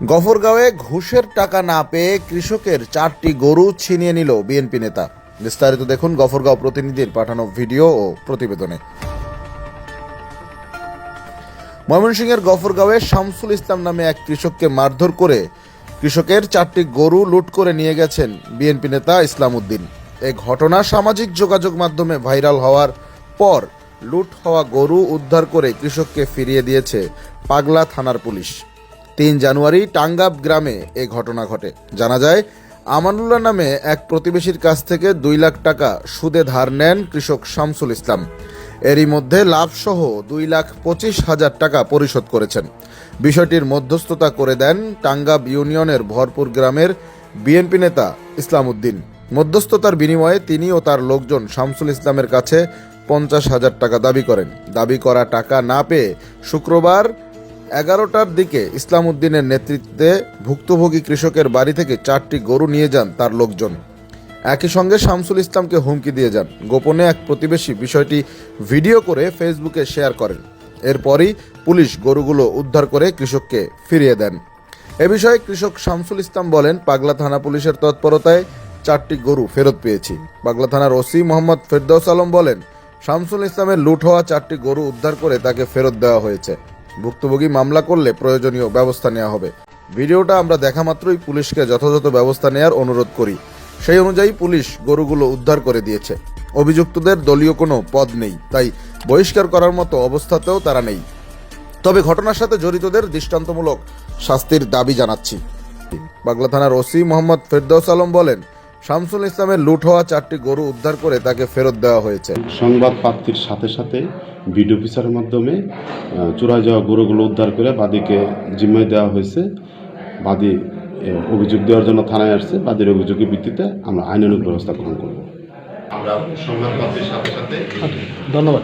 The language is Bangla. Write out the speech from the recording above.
গফরগাঁওয়ে ঘুষের টাকা না পেয়ে কৃষকের চারটি গরু ছিনিয়ে নিল বিএনপি নেতা। বিস্তারিত দেখুন গফরগাঁও প্রতিনিধির পাঠানো ভিডিও ও প্রতিবেদনে। ময়মনসিংহের গফরগাঁওয়ে শামসুল ইসলাম নামে এক কৃষককে মারধর করে কৃষকের চারটি গরু লুট করে নিয়ে গেছেন বিএনপি নেতা ইসলাম উদ্দিন এ ঘটনা সামাজিক যোগাযোগ মাধ্যমে ভাইরাল হওয়ার পর লুট হওয়া গরু উদ্ধার করে কৃষককে ফিরিয়ে দিয়েছে পাগলা থানার পুলিশ। তিন জানুয়ারি টাঙ্গাব গ্রামে এ ঘটনা ঘটে। জানা যায়, আমানুল্লাহ নামে এক প্রতিবেশীর কাছ থেকে দুই লাখ টাকা সুদে ধার নেন কৃষক শামসুল ইসলাম। এরই মধ্যে লাভসহ দুই লাখ পঁচিশ হাজার টাকা পরিশোধ করেছেন। বিষয়টির মধ্যস্থতা করে দেন টাঙ্গাব ইউনিয়নের ভরপুর গ্রামের বিএনপি নেতা ইসলাম উদ্দিন। মধ্যস্থতার বিনিময়ে তিনি ও তার লোকজন শামসুল ইসলামের কাছে পঞ্চাশ হাজার টাকা দাবি করেন। দাবি করা টাকা না পেয়ে শুক্রবার এগারোটার দিকে ইসলাম উদ্দিনের নেতৃত্বে ভুক্তভোগী কৃষকের বাড়ি থেকে চারটি গরু নিয়ে যান তার লোকজন। একই সঙ্গে শামসুল ইসলামকে হুমকি দিয়ে যান। গোপনে এক প্রতিবেশী বিষয়টি ভিডিও করে ফেসবুকে শেয়ার করেন। এরপরই পুলিশ গরুগুলো উদ্ধার করে কৃষককে ফিরিয়ে দেন। এ বিষয়ে কৃষক শামসুল ইসলাম বলেন, পাগলা থানা পুলিশের তৎপরতায় চারটি গরু ফেরত পেয়েছি। পাগলা থানার ওসি মোহাম্মদ ফেরদৌস আলম বলেন, শামসুল ইসলামের লুট হওয়া চারটি গরু উদ্ধার করে তাকে ফেরত দেওয়া হয়েছে। ভুক্তভোগী মামলা করলে প্রয়োজনীয় ব্যবস্থা নেওয়া হবে। ভিডিওটা আমরা দেখা মাত্রই পুলিশকে যথাযথ ব্যবস্থা নেওয়ার অনুরোধ করি। সেই অনুযায়ী পুলিশ গরুগুলো উদ্ধার করে দিয়েছে। অভিযুক্তদের দলীয় কোনো পদ নেই, তাই বহিষ্কার করার মতো অবস্থাতেও তারা নেই। তবে ঘটনার সাথে জড়িতদের দৃষ্টান্তমূলক শাস্তির দাবি জানাচ্ছি। বাগলা থানার ওসি মোহাম্মদ ফেরদৌস আলম বলেন শামসুল ইসলামের লুট হওয়া চারটি গরু উদ্ধার করে তাকে ফেরত দেওয়া হয়েছে। সংবাদ প্রাপ্তির সাথে সাথে ভিডিও অফিসারের মাধ্যমে আহ, যাওয়া গরুগুলো উদ্ধার করে বাদীকে জিম্মায় দেওয়া হয়েছে। বাদী অভিযোগ দেওয়ার জন্য থানায় আসছে। বাদীর অভিযোগের ভিত্তিতে আমরা আইনানুগ ব্যবস্থা গ্রহণ করব। আমরা সংবাদ প্রাপ্তির সাথে সাথে ধন্যবাদ।